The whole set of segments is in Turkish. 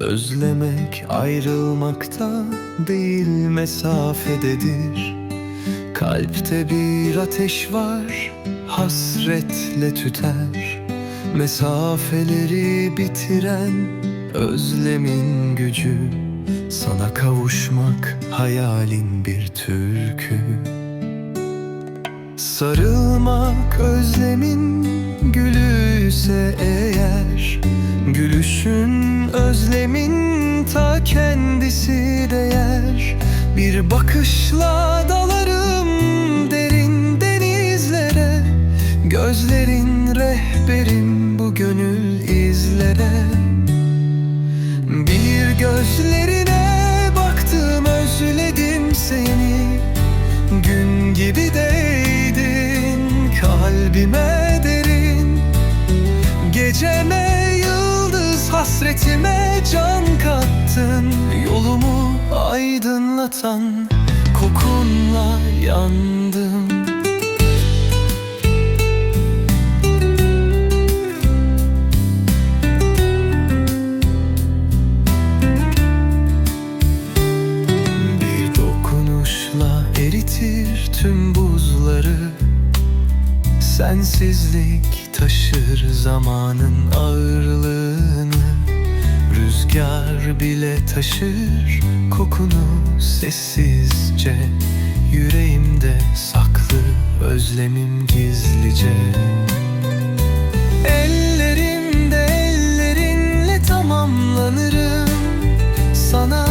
Özlemek ayrılmakta değil mesafededir. Kalpte bir ateş var hasretle tüter. Mesafeleri bitiren özlemin gücü. Sana kavuşmak hayalin bir türkü. Sarılmak özlemin gülüyse eğer Gülüşün ta kendisi değer. Bir bakışla dalarım derin denizlere. Gözlerin rehberim bu gönül izlere. Bir gözlerine baktım özledim seni. Gün gibi değdin kalbime derin. Geceme yıldız hasretime can aydınlatan kokunla yandım. Bir dokunuşla eritir tüm buzları. Sensizlik taşır zamanın ağırlığını Rüzgar bile taşır kokunu sessizce. Yüreğimde saklı özlemim gizlice. Ellerimde ellerinle tamamlanırım. Sana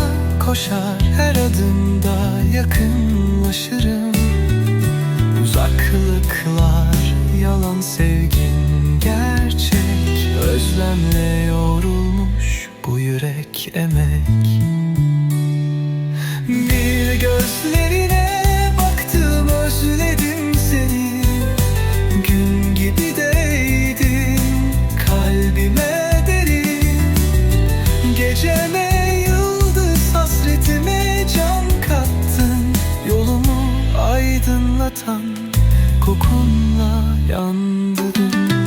koşar her adımda yakınlaşırım. Uzaklıklar yalan sevgin gerçek. Özlemle yorulur bu yürek emek. Bir gözlerine baktım özledim seni. Gün gibi değdin kalbime derin. Geceme yıldız hasretime can kattın. Yolumu aydınlatan kokunla yandırın